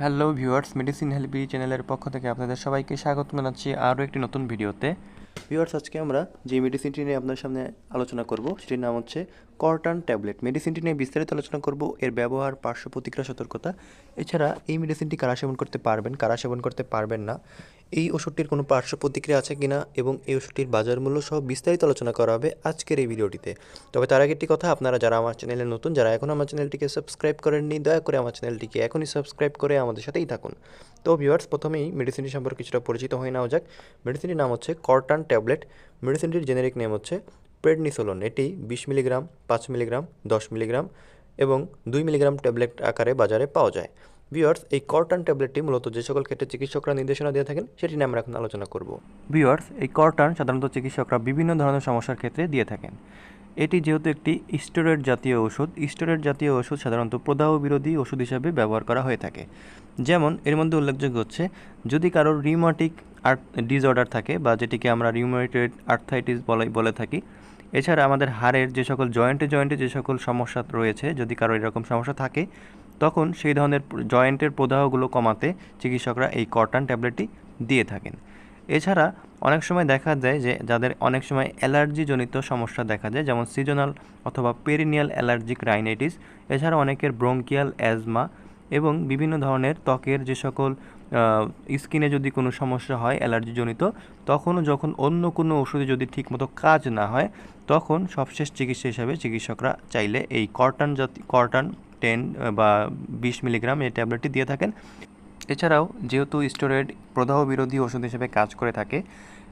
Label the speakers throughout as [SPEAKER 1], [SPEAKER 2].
[SPEAKER 1] Hello viewers medicine হেল্পি চ্যানেলের পক্ষ থেকে আপনাদের সবাইকে স্বাগত জানাচ্ছি আরও একটি নতুন ভিডিওতে। ভিউয়ার্স আজকে আমরা যে মেডিসিনটি নিয়ে আপনার সামনে আলোচনা করব, সেটির নাম হচ্ছে কর্টান ট্যাবলেট। মেডিসিনটি নিয়ে বিস্তারিত আলোচনা করব, এর ব্যবহার, পার্শ্ব প্রতিক্রিয়া, সতর্কতা। এছাড়া এই মেডিসিনটি কারা সেবন করতে পারবেন, কারা সেবন করতে পারবেন না, এই ওষুধটির কোনো পার্শ্ব প্রতিক্রিয়া আছে কিনা এবং এই ওষুধটির বাজার মূল্য সহ বিস্তারিত আলোচনা করা হবে আজকের এই ভিডিওটিতে। তবে তার আগে একটি কথা, আপনারা যারা আমার চ্যানেলে নতুন, যারা এখন আমার চ্যানেলটিকে সাবস্ক্রাইব করেননি, দয়া করে আমার চ্যানেলটিকে এখনই সাবস্ক্রাইব করে আমাদের সাথেই থাকুন। তো ভিউয়ার্স প্রথমেই মেডিসিনটি সম্পর্কে কিছুটা পরিচিত হয়ে নেওয়া যাক। মেডিসিনটির নাম হচ্ছে কর্টান ট্যাবলেট মেডিসিনটির জেনেরিক নেম হচ্ছে প্রেডনিসোলন এটি বিশ মিলিগ্রাম পাঁচ মিলিগ্রাম দশ মিলিগ্রাম এবং দুই মিলিগ্রাম ট্যাবলেট আকারে বাজারে পাওয়া যায়। ভিওয়ার্স এই কর্টান ট্যাবলেটটি মূলত যে সকল ক্ষেত্রে চিকিৎসকরা নির্দেশনা দিয়ে থাকেন সেটি নিয়ে আমরা এখন আলোচনা করব। ভিওয়ার্স এই কর্টান সাধারণত চিকিৎসকরা বিভিন্ন ধরনের সমস্যার ক্ষেত্রে দিয়ে থাকেন। এটি যেহেতু একটি স্টেরয়েড জাতীয় ওষুধ স্টেরয়েড জাতীয় ওষুধ সাধারণত প্রদাহ বিরোধী ওষুধ হিসাবে ব্যবহার করা হয়ে থাকে। যেমন, এর মধ্যে উল্লেখযোগ্য হচ্ছে, যদি কারোর রিউমাটিক আর্থ ডিসঅর্ডার থাকে বা যেটিকে আমরা রিউমাটেড আর্থাইটিস বলে বলে থাকি, এছাড়া আমাদের হাড়ের যে সকল জয়েন্টে জয়েন্টে যে সকল সমস্যা রয়েছে, যদি কারও এরকম সমস্যা থাকে, তখন সেই ধরনের জয়েন্টের প্রদাহগুলো কমাতে চিকিৎসকরা এই কটন ট্যাবলেটটি দিয়ে থাকেন। এছাড়া অনেক সময় দেখা যায় যে, যাদের অনেক সময় অ্যালার্জিজনিত সমস্যা দেখা যায়, যেমন সিজনাল অথবা পেরিনিয়াল অ্যালার্জিক রাইনাইটিস এছাড়া অনেকের ব্রঙ্কিয়াল অ্যাজমা এবং বিভিন্ন ধরনের ত্বকের যে সকল স্কিনে যদি কোনো সমস্যা হয়, অ্যালার্জিজনিত, তখনও যখন অন্য কোনো ওষুধে যদি ঠিকমতো কাজ না হয়, তখন সবশেষ চিকিৎসা হিসাবে চিকিৎসকরা চাইলে এই কর্টান জাতি, কর্টান টেন বা বিশ মিলিগ্রাম এই ট্যাবলেটটি দিয়ে থাকেন। এছাড়াও যেহেতু স্টেরয়েড প্রদাহ বিরোধী ওষুধ হিসেবে কাজ করে থাকে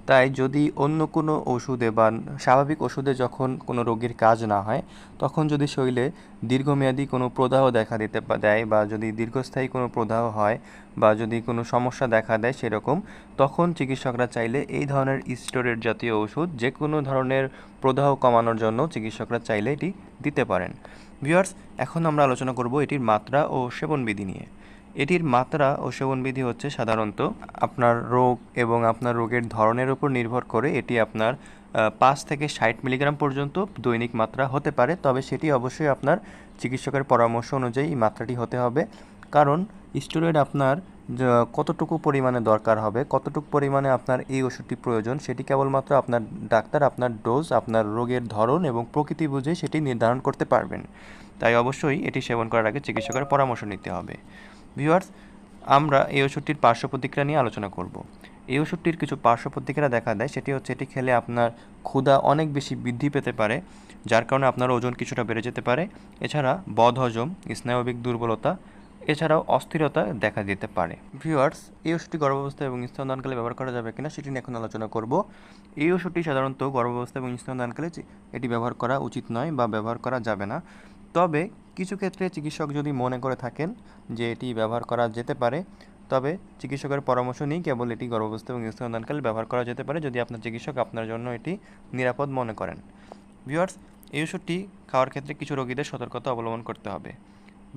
[SPEAKER 1] তাই যদি অন্য কোনো ওষুধে বা স্বাভাবিক ওষুধে যখন কোনো রোগীর কাজ না হয়, তখন যদি শরীরে দীর্ঘমেয়াদী কোনো প্রদাহ দেখা দিতে দেয় বা যদি দীর্ঘস্থায়ী কোনো প্রদাহ হয় বা যদি কোনো সমস্যা দেখা দেয় সেরকম, তখন চিকিৎসকরা চাইলে এই ধরনের স্টেরয়েড জাতীয় ওষুধ যে কোনো ধরনের প্রদাহ কমানোর জন্য চিকিৎসকরা চাইলে এটি দিতে পারেন। ভিউয়ার্স, এখন আমরা আলোচনা করব এটির মাত্রা ও সেবনবিধি নিয়ে। এটির মাত্রা ও সেবনবিধি হচ্ছে সাধারণত আপনার রোগ এবং আপনার রোগের ধরনের উপর নির্ভর করে এটি আপনার পাঁচ থেকে ষাট মিলিগ্রাম পর্যন্ত দৈনিক মাত্রা হতে পারে। তবে সেটি অবশ্যই আপনার চিকিৎসকের পরামর্শ অনুযায়ী এই মাত্রাটি হতে হবে। কারণ স্টেরয়েড আপনার কতটুকু পরিমাণে দরকার হবে, কতটুকু পরিমাণে আপনার এই ওষুধটি প্রয়োজন, সেটি কেবলমাত্র আপনার ডাক্তার, আপনার ডোজ, আপনার রোগের ধরন এবং প্রকৃতি বুঝে সেটি নির্ধারণ করতে পারবেন। তাই অবশ্যই এটি সেবন করার আগে চিকিৎসকের পরামর্শ নিতে হবে। ভিউয়ার্স আমরা এই ওষুধটির পার্শ্ব প্রতিক্রিয়া নিয়ে আলোচনা করব। এই ওষুধটির কিছু পার্শ্ব প্রতিক্রিয়া দেখা দেয়, সেটি হচ্ছে এটি খেলে আপনার ক্ষুধা অনেক বেশি বৃদ্ধি পেতে পারে, যার কারণে আপনার ওজন কিছুটা বেড়ে যেতে পারে। এছাড়া বদহজম, স্নায়বিক দুর্বলতা, এছাড়াও অস্থিরতা দেখা দিতে পারে। ভিউয়ার্স এই ওষুধটি গর্ভাবস্থা এবং স্তনদানকালে ব্যবহার করা যাবে কিনা সেটি নিয়ে এখন আলোচনা করব। এই ওষুধটি সাধারণত গর্ভাবস্থা এবং স্তনদানকালে এটি ব্যবহার করা উচিত নয় বা ব্যবহার করা যাবে না। তবে কিছু ক্ষেত্রে চিকিৎসক যদি মনে করে থাকেন যে এটি ব্যবহার করা যেতে পারে, তবে চিকিৎসকের পরামর্শ নিয়ে কেবল এটি গর্ভাবস্থা এবং স্তনদানকালে ব্যবহার করা যেতে পারে যদি আপনার চিকিৎসক আপনার জন্য এটি নিরাপদ মনে করেন। ভিউয়ার্স, এই ওষুধটি খাওয়ার ক্ষেত্রে কিছু রোগীদের সতর্কতা অবলম্বন করতে হবে।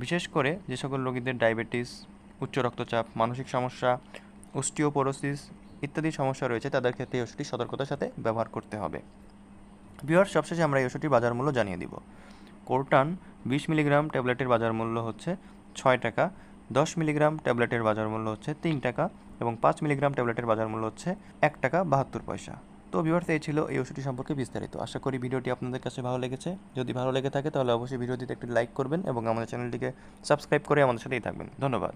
[SPEAKER 1] বিশেষ করে যে সকল রোগীদের ডায়াবেটিস, উচ্চ রক্তচাপ, মানসিক সমস্যা, অস্টিওপোরোসিস ইত্যাদি সমস্যা রয়েছে, তাদের ক্ষেত্রে এই ওষুধটি সতর্কতার সাথে ব্যবহার করতে হবে। ভিউয়ার্স, সবশেষে আমরা এই ওষুধটির বাজার মূল্য জানিয়ে দিব। কোরটান বিশ মিলিগ্রাম ট্যাবলেটের বাজার মূল্য হচ্ছে ছয় টাকা, দশ মিলিগ্রাম ট্যাবলেটের বাজার মূল্য হচ্ছে তিন টাকা এবং পাঁচ মিলিগ্রাম ট্যাবলেটের বাজার মূল্য হচ্ছে এক টাকা বাহাত্তর পয়সা। তো ভিউয়ার্স এই ছিল এই ওষুধটি সম্পর্কে বিস্তারিত। আশা করি ভিডিওটি আপনাদের কাছে ভালো লেগেছে। যদি ভালো লেগে থাকে তাহলে অবশ্যই ভিডিওটিতে একটি লাইক করবেন এবং আমাদের চ্যানেলটিকে সাবস্ক্রাইব করে আমাদের সাথেই থাকবেন। ধন্যবাদ।